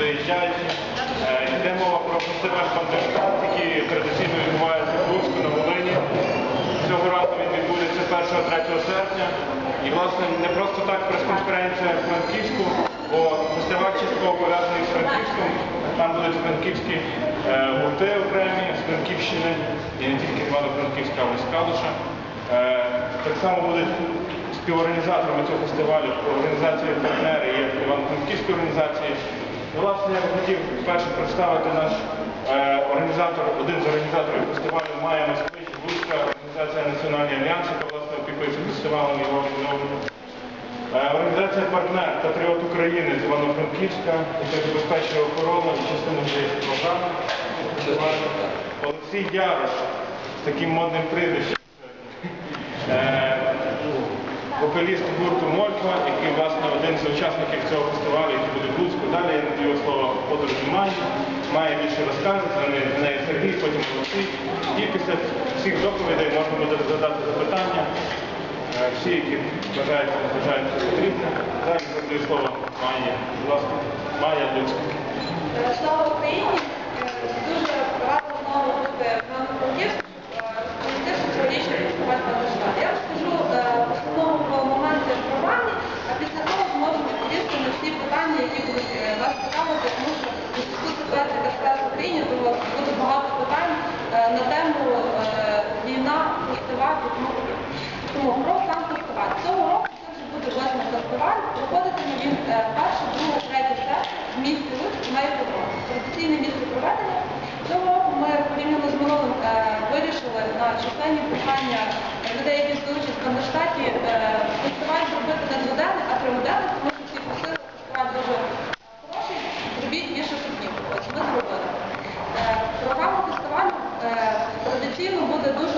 доїжджаючи. Е, Йде мова про фестиваль Бандерштат, який традиційно відбувається в Луцьку на Волині. Цього разу він відбудеться 1-3 серпня. І, власне, не просто так прес-конференція в Франківську, бо фестиваль частково пов'язаний з Франківськом. Там будуть франківські е, гурти окремі з Франківщини, і не тільки Івано-Франківська, але й з Калуша. Е, Так само будуть співорганізаторами цього фестивалю організації партнери є Івано-Франківські організації. Власне, я хотів перше представити наш е, організатор, один з організаторів фестивалю Майя Москвич, Луцька організація Національний альянс, яка власне опікується фестивалем його відновлення. Е, Організація партнер Патріот України з Івано-Франківська, яка забезпечує охорону і частину цієї програми. Олексій Ярош з таким модним прізвищем. Вокаліст гурту Мольфа, який власне один з учасників цього фестивалю, який буде в Луцьку. Далі я надаю слово подорожі Майі. Має більше розкаже, за неї Сергій, потім Олексій. І після всіх доповідей можна буде задати запитання. Е, Всі, які бажають, бажають потрібно. Зараз надаю слово Майі. Будь ласка, Майя Луцька. Слава Україні! Е, Дуже рада знову бути в Івано-Франківську. Це цьогорічний фестиваль «Бандерштат». Я розкажу е, в основному про моменти в програмі, а після того зможу відповісти на всі питання, які будуть е, вас цікавити, тому що у зв'язку з ситуацією, яка склалася в Україні, то буде багато питань е, на тему е, війна, фестиваль і тому подібне. Тому про сам фестиваль. Цього року це вже буде восьмий фестиваль. Е, перше, друге, третє серпня в місті Луцьк на іпподром. Традиційне місце проведення. Цього року ми порівняно з минулим е, вирішили на численні прохання людей, які здобучі в Кандерштаті, е, фестиваль зробити не дводенний, а триводенний, тому що всі просили фестиваль дуже хороший, зробіть більше шутів. Ось ми зробили. Програма фестивалю традиційно буде дуже